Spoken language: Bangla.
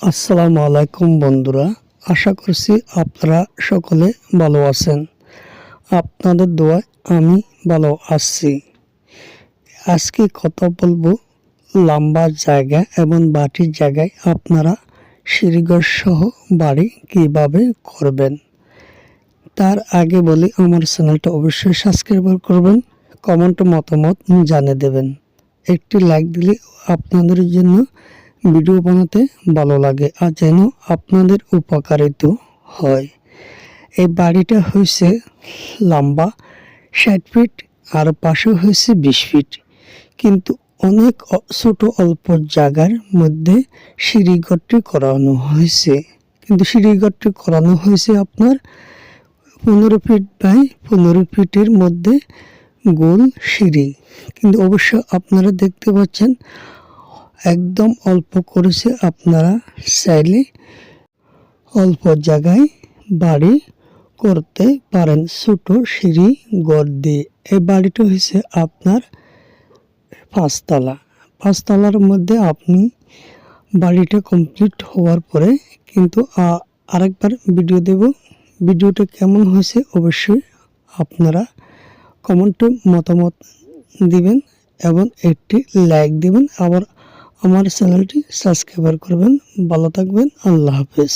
আসসালামু আলাইকুম বন্ধুরা, আশা করছি আপনারা সকলে ভালো আছেন। আপনাদের দোয়ায় আমি ভালো আছি। আজকে কথা বলব লম্বা জায়গা এবং বাটির জায়গায় আপনারা সিঁড়িঘর সহ বাড়ি কীভাবে করবেন। তার আগে বলি, আমার চ্যানেলটা অবশ্যই সাবস্ক্রাইব করবেন কমেন্ট মতামত জানিয়ে দেবেন। একটি লাইক দিলে আপনাদের জন্য ভিডিও বানাতে ভালো লাগে আর যেন আপনাদের উপকারিত হয়। এই বাড়িটা হয়েছে লম্বা, ষাট ফিট, আর পাশে হয়েছে বিশ ফিট। কিন্তু অনেক ছোট অল্প জায়গার মধ্যে সিঁড়িঘরটি করানো হয়েছে কিন্তু সিঁড়িঘরটি করানো হয়েছে আপনার পনেরো ফিট বাই পনেরো ফিটের মধ্যে গোল সিঁড়ি। কিন্তু অবশ্য আপনারা দেখতে পাচ্ছেন একদম অল্প করেছে আপনারা চাইলে অল্প জায়গায় বাড়ি করতে পারেন। ছোট সিঁড়ি গড় দিয়ে। এই বাড়িটা হয়েছে আপনার পাঁচতলা। পাঁচতলার মধ্যে আপনি বাড়িটা কমপ্লিট হওয়ার পরে কিন্তু আরেকবার ভিডিও দেব। ভিডিওটা কেমন হয়েছে অবশ্যই আপনারা কমেন্টে মতামত দিবেন এবং একটি লাইক দিবেন। আবার আমার চ্যানেলটি সাবস্ক্রাইব করবেন ভালো থাকবেন আল্লাহ হাফেজ।